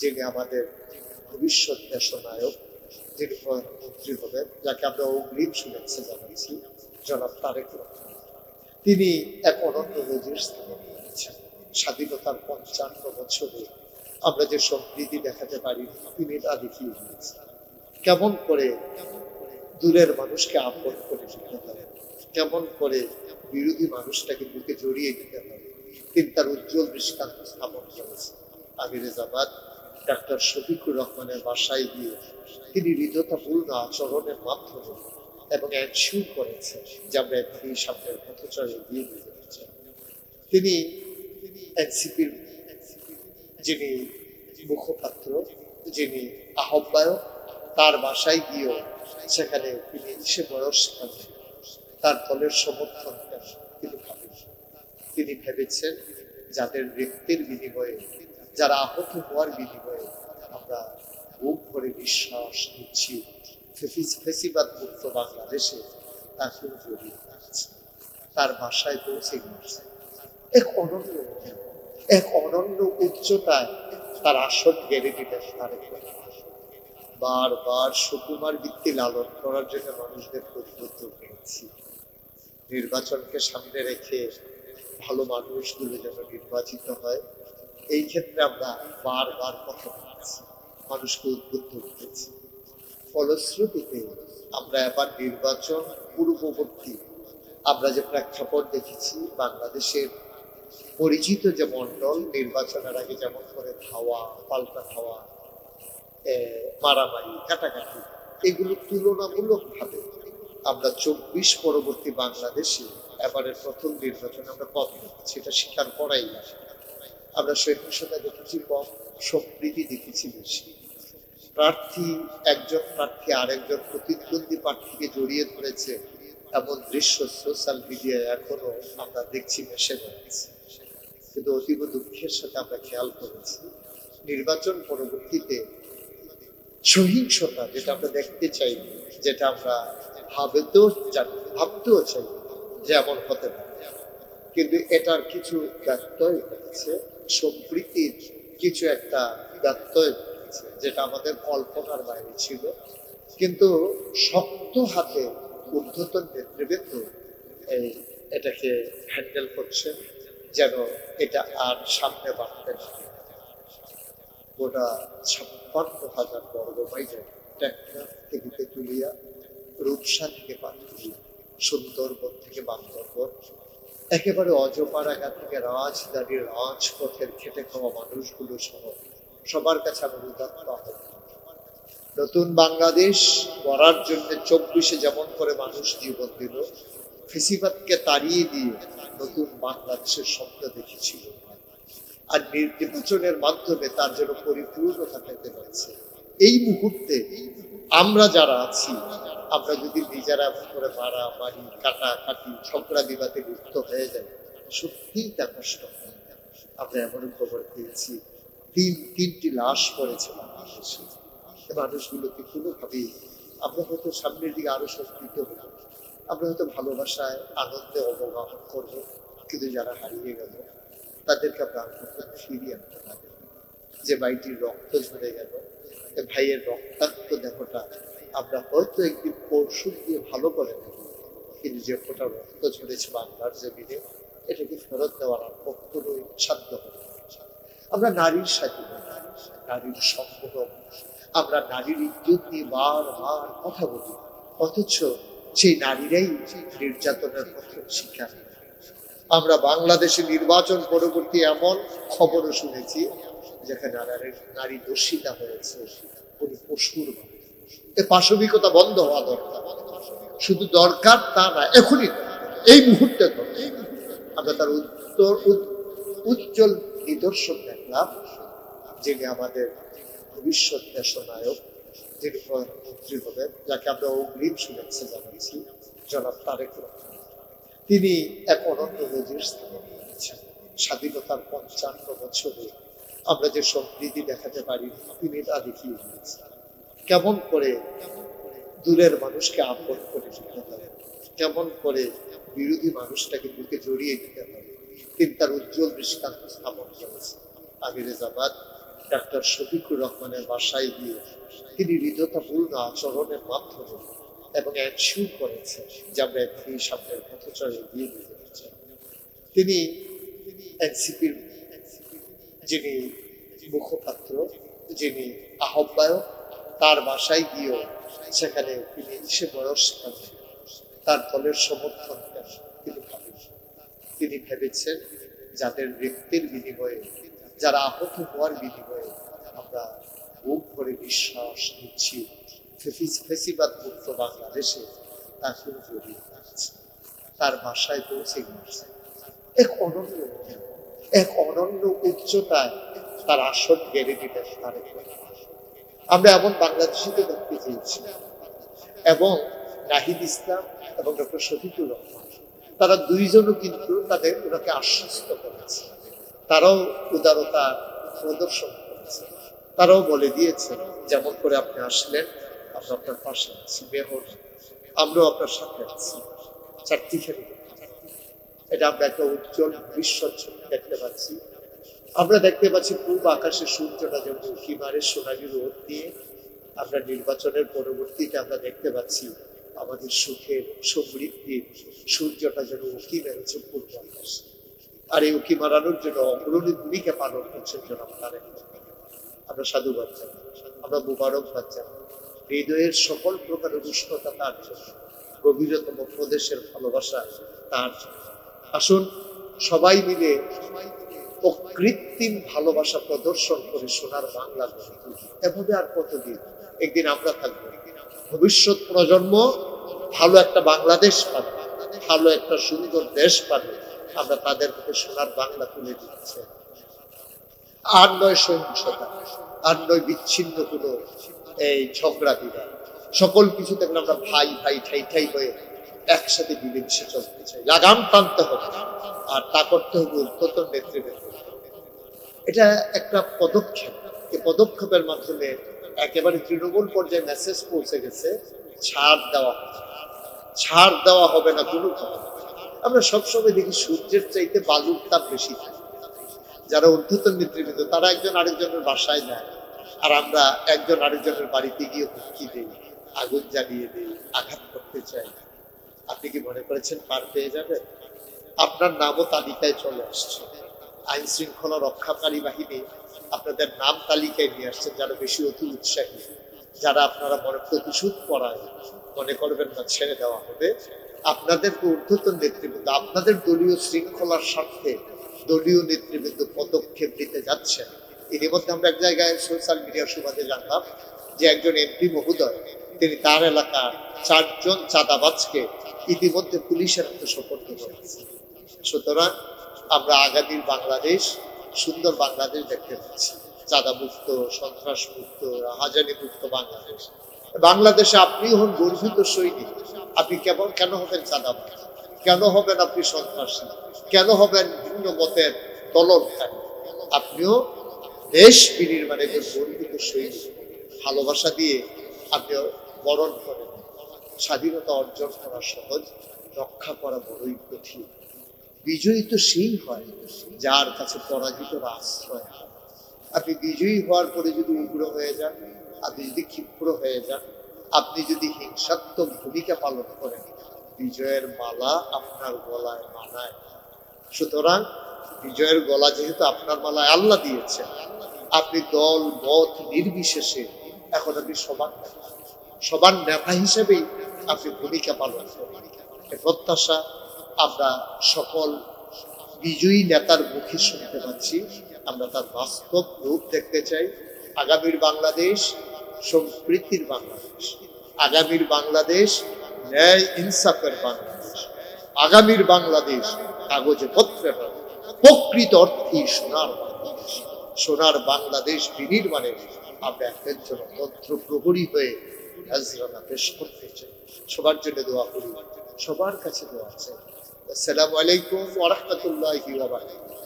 যিনি আমাদের ভবিষ্যৎ দেশনায়ক, যিনি প্রধানমন্ত্রী হবেন, যাকে আমরা অগ্রিম শুভেচ্ছা জানিয়েছি, জনাব তারেক রহমান। তিনি এক অনন্য নজির স্থাপন করেছেন স্বাধীনতার পঞ্চান্ন বছরে আমরা যে সমৃদ্ধি দেখাতে পারি, তিনি তা দেখিয়ে দিয়েছেন। কেমন করে দূরের মানুষকে আপন করে নিতে হবে কেমন করে বিরোধী মানুষটাকে বুকে জড়িয়ে দিতে হবে তিনি তার উজ্জ্বল দৃষ্টান্ত স্থাপন করেছেন। আমিরেজাবাদ ডাক্তার শফিকুর রহমানের বাসায় গিয়ে তিনি হৃদয়তাপূর্ণ আচরণের মাধ্যমে এবং এনশিওর করেছেন যে আমরা এভাবেই সামনের পথচরে এগিয়ে নিয়ে তিনি এনসিপির যিনি মুখপাত্র, যিনি আহ্বায়ক, তার বাসায় গিয়েও সেখানে তিনি সে বয়স তার দলের সমর্থন তিনি ভাবেন তিনি ভেবেছেন যাদের রক্তের বিনিময়ে যারা আহত হওয়ার বিনিময়ে আমরা বুক ভরে বিশ্বাস ফেসি- ফেসিবাদ মুক্ত বাংলাদেশে তার কেউ জড়িয়ে আছে। তার বাসায় পৌঁছে গিয়েছে। এক অনন্য এক অনন্য উচ্চতায় তার আসন গেড়ে তারেক রহমান। বারবার সুকুমার বৃত্তি লালন করার জন্য মানুষদের প্রতিবদ্ধ হয়েছি। নির্বাচনকে সামনে রেখে ভালো মানুষগুলো যেন নির্বাচিত হয়। এই ক্ষেত্রে আমরা বারবার কথা বলেছি, মানুষকে উদ্বুদ্ধ করেছি। ফলশ্রুতিতে আমরা এবার নির্বাচন পূর্ববর্তী, আমরা যে প্রেক্ষাপট দেখেছি, বাংলাদেশের পরিচিত যে মণ্ডল, নির্বাচনের আগে যেমন করে ধাওয়া, পাল্টা ধাওয়া মারামারি কাটাকাটি এগুলো তুলনামূলকভাবে আমরা চব্বিশ পরবর্তী বাংলাদেশে এবারের প্রথম নির্বাচন আমরা দেখেছি এটা স্বীকার করাই না আমরা সহিংসতা দেখেছি কম সম্প্রীতি দেখেছি বেশি। প্রার্থী একজন প্রার্থী আরেকজন প্রতিদ্বন্দ্বী প্রার্থীকে জড়িয়ে ধরেছে এমন দৃশ্য সোশ্যাল মিডিয়ায় এখনও আমরা দেখছি বেড়াচ্ছি। কিন্তু অতীব দুঃখের সাথে আমরা খেয়াল করেছি, নির্বাচন পরবর্তীতে সহিংসতা যেটা আমরা দেখতে চাই, যেটা আমরা ভাবতেও জানি ভাবতেও চাই যে এমন হতে পারে। কিন্তু এটার কিছু ব্যত্যয় ঘটেছে সম্প্রীতির কিছু একটা ব্যত্যয় ঘটেছে যেটা আমাদের কল্পনার বাইরে ছিল। কিন্তু শক্ত হাতে ঊর্ধ্বতন নেতৃবৃন্দ এই এটাকে হ্যান্ডেল করছেন, যেন এটা আর সামনে বাড়তে না গোটা ছাপ্পান্ন হাজার বর্গ মাইলের ট্যাক্টর থেকে তুলিয়া রূপসা থেকে পাতুলিয়া সুন্দরবন থেকে বান্দরবন একেবারে অজপাড়াগা থেকে রাজধানীর রাজপথের খেটে খাওয়া মানুষগুলো সহ সবার কাছে আমার উদাত্ত নতুন বাংলাদেশ গড়ার জন্য চব্বিশে যেমন করে মানুষ জীবন দিল, ফেসিবাদকে তাড়িয়ে দিয়ে নতুন বাংলাদেশের স্বপ্ন দেখেছিল আর নির্বাচনের মাধ্যমে তার জন্য পরিপূর্ণতা পেতে পারছে। এই মুহূর্তে আমরা যারা আছি আমরা যদি নিজেরা করে মারা, মারি, কাটা, কাটি ঝগড়া বিবাদে লিপ্ত হয়ে যাই, সত্যিই তা কষ্ট। হয়। আমরা এমন খবর পেয়েছি, তিন, তিনটি লাশ পড়েছে এই মানুষগুলোকে কোনোভাবেই আমরা হয়তো সামনের দিকে আরও সম্পৃক্ত হব আমরা হয়তো ভালোবাসায়, আনন্দে অবগাহন করব, কিন্তু যারা হারিয়ে গেল, তাদেরকে আমরা কখনো ফিরিয়ে আনতে পারি যে ভাইটির রক্ত ঝরে গেল ভাইয়ের রক্তাক্ত দেহটা আমরা হয়তো একদিন পরশু দিয়ে ভালো করে কিন্তু যে ফোটা রক্ত ঝরেছে বাংলার জমিনে, এটাকে ফেরত দেওয়ার আর সাধ্য হবে আমরা নারীর স্বাধীনতা নারীর সম্ভব আমরা নারীর ইজ্জত নিয়ে বারবার কথা বলি, অথচ সেই নারীরাই নির্যাতনের প্রথম শিকার আমরা বাংলাদেশে নির্বাচন পরবর্তী এমন খবরও শুনেছি, যেখানে নারী দর্শিতা হয়েছে, উনি পশুর মতো। এ পাশবিকতা বন্ধ হওয়া দরকার। শুধু দরকার তা না, এখনই এই মুহূর্তে আমরা তার উত্তর উজ্জ্বল নিদর্শন দেখলাম, যিনি আমাদের ভবিষ্যৎ দেশনায়ক, যিনি প্রধানমন্ত্রী হবেন, যাকে আমরা অগ্রিম শুভেচ্ছা জানাচ্ছি জনাব তারেক রহমান। তিনি এক অনন্য নজির স্থাপন করেছেন স্বাধীনতার পঞ্চান্ন বছরে আমরা যে সমৃদ্ধি দেখাতে পারি, তিনি তা দেখিয়ে দিয়েছেন। কেমন করে দূরের মানুষকে আপন করে নিতে হবে? কেমন করে বিরোধী মানুষটাকে বুকে জড়িয়ে দিতে হবে? তিনি তার উজ্জ্বল দৃষ্টান্ত স্থাপন করেছেন। আমিরেজাবাদ ডাক্তার শফিকুর রহমানের বাসায় গিয়ে তিনি হৃদয়তাপূর্ণ আচরণের মাধ্যমে এবং এনশিওর করেছেন যে আমরা একটি সামনের পথচরে এগিয়ে নিয়ে যেতে চাই। তিনি এনসিপির যিনি মুখপাত্র, যিনি আহ্বায়ক তার বাসায় গিয়েও সেখানে তিনি সে বয়সকালে তার দলের সমর্থন তিনি তিনি ভেবেছেন যাদের রক্তের বিনিময়ে, যারা আহত হওয়ার বিনিময়ে আমরা বুক করে বিশ্বাস নিচ্ছি ফেসি- ফেসিবাদ মুক্ত বাংলাদেশে কিন্তু জড়িয়ে তার বাসায় পৌঁছে গিয়েছে। এক অনন্য এক অনন্য উচ্চতায় তার আসন গেড়ে তারেক রহমান। আমরা এমন বাংলাদেশিকে দেখতে চেয়েছি। এবং নাহিদ ইসলাম এবং ডক্টর শফিকুর রহমান, তারা দুইজনও কিন্তু তাদের ওনাকে আশ্বস্ত করেছে। তারাও উদারতা প্রদর্শন করেছে। তারাও বলে দিয়েছে, যেমন করে আপনি আসলেন, আমরা আপনার পাশে আছি বেহর আমরাও আপনার সাথে আছি। চারটিখানি এটা আমরা একটা উজ্জ্বল দৃশ্য দেখতে পাচ্ছি। আমরা দেখতে পাচ্ছি পূর্ব আকাশে সূর্যটা যেমন উঁকি মারে সোনালি রোদ দিয়ে আমরা নির্বাচনের পরবর্তীতে আমরা দেখতে পাচ্ছি আমাদের সুখের সমৃদ্ধির সূর্যটা যেন উকি মেরেছে পূর্ব আকাশে। আর এই উকি মারানোর জন্য অগ্রণী ভূমিকা পালন করছেন জনাব তারেক আমরা সাধুবাদ জানাই। আমরা মুবারকবাদ জানাই। হৃদয়ের সকল প্রকার উষ্ণতা তার জন্য। গভীরতম প্রদেশের ভালোবাসা তার আসুন সবাই মিলে অকৃত্রিম ভালোবাসা প্রদর্শন করে সোনার বাংলা এভাবে আর কতদিন? একদিন আমরা থাকব। ভবিষ্যৎ প্রজন্ম ভালো একটা বাংলাদেশ পাবে, ভালো একটা সুন্দর দেশ পাবে। আমরা তাদের মুখে সোনার বাংলা তুলে দিচ্ছি। আর নয় সহিংসতা, আর নয় বিচ্ছিন্ন কোনো এই ঝগড়া বিবাদ। সকল কিছু থেকে আমরা ভাই ভাই, ঠাই ঠাই হয়ে একসাথে মিলেমিশে চলতে চাই। লাগাম টানতে হবে, আর তা করতে হবে উদ্বোধন নেতৃবৃন্দ এটা একটা পদক্ষেপ। এই পদক্ষেপের মাধ্যমে একেবারে তৃণমূল পর্যায়ে মেসেজ পৌঁছে গেছে, ছাড় দেওয়া ছাড় দেওয়া হবে না, কোনো আমরা সবসময় দেখি সূর্যের চাইতে বালুর তাপ বেশি থাকে। যারা ঊর্ধ্বতন নেতৃবৃন্দ, তারা একজন আরেকজনের বাসায় নেয় আর আমরা একজন আরেকজনের বাড়িতে গিয়ে হুমকি দিই, আগুন জ্বালিয়ে দিই, আঘাত করতে চাই। আপনি কি মনে করেছেন পার পেয়ে যাবেন আপনার নামও তালিকায় চলে আসছে। আইন শৃঙ্খলা রক্ষাকারী বাহিনী আপনাদের নাম তালিকায় নিয়ে আসছেন যারা বেশি অতি উৎসাহী। যারা আপনারা মনে প্রতিশোধ করায় মনে করবেন না, ছেড়ে দেওয়া হবে। আপনাদের ঊর্ধ্বতন নেতৃবৃন্দ, আপনাদের দলীয় শৃঙ্খলার স্বার্থে দলীয় নেতৃবৃন্দ পদক্ষেপ নিতে যাচ্ছেন। এর মধ্যে আমরা এক জায়গায় সোশ্যাল মিডিয়ার সুবাদে জানলাম যে একজন এমপি মহোদয়, তিনি তার এলাকার চারজন চাঁদাবাজকে ইতিমধ্যে পুলিশের হাতে সুতরাং আমরা আগামীর বাংলাদেশ, সুন্দর বাংলাদেশ দেখতে পাচ্ছি। চাঁদা মুক্ত সন্ত্রাস মুক্ত হাজারি মুক্ত বাংলাদেশ। বাংলাদেশে আপনি হন গর্বিত সৈনিক। আপনি কেমন কেন হবেন চাঁদাবাজ? কেন হবেন আপনি সন্ত্রাসী? কেন হবেন ভিন্ন মতের দলনকারী আপনিও দেশ বিনির্মাণে গর্বিত সৈনিক। ভালোবাসা দিয়ে আপনি বরণ করেন। স্বাধীনতা অর্জন করা সহজ, রক্ষা করা বড়ই কঠিন। বিজয়ী তো সেই হয় যার কাছে পরাজিতরা আশ্রয় আপনি বিজয়ী হওয়ার পরে যদি উগ্র হয়ে যান, আপনি যদি ক্ষিপ্র হয়ে যান, আপনি যদি হিংসাত্মক ভূমিকা পালন করেন, বিজয়ের মালা আপনার গলায় মানায়। সুতরাং বিজয়ের গলা যেহেতু আপনার মালায় আল্লাহ দিয়েছেন, আপনি দল, মত নির্বিশেষে এখন আপনি সবার সবার নেতা হিসেবেই আপনি ভূমিকা পালন করেন প্রত্যাশা আমরা সকল বিজয়ী নেতার মুখে শুনতে পাচ্ছি। আমরা তার বাস্তব রূপ দেখতে চাই। আগামীর বাংলাদেশ সম্প্রীতির বাংলাদেশ। আগামীর বাংলাদেশ ন্যায় ইনসাফের বাংলাদেশ। আগামীর বাংলাদেশ কাগজে পত্রে নয়, প্রকৃত অর্থে সোনার বাংলাদেশ। সোনার বাংলাদেশ বিনির্মাণে আমরা একজন তন্ত্র প্রহরী হয়ে হাজরানা পেশ করতে চাই। সবার জন্য দোয়া করি। সবার কাছে দোয়া আছে আসসালামু আলাইকুম ওয়া রাহমাতুল্লাহি ওয়া বারাকাতুহু।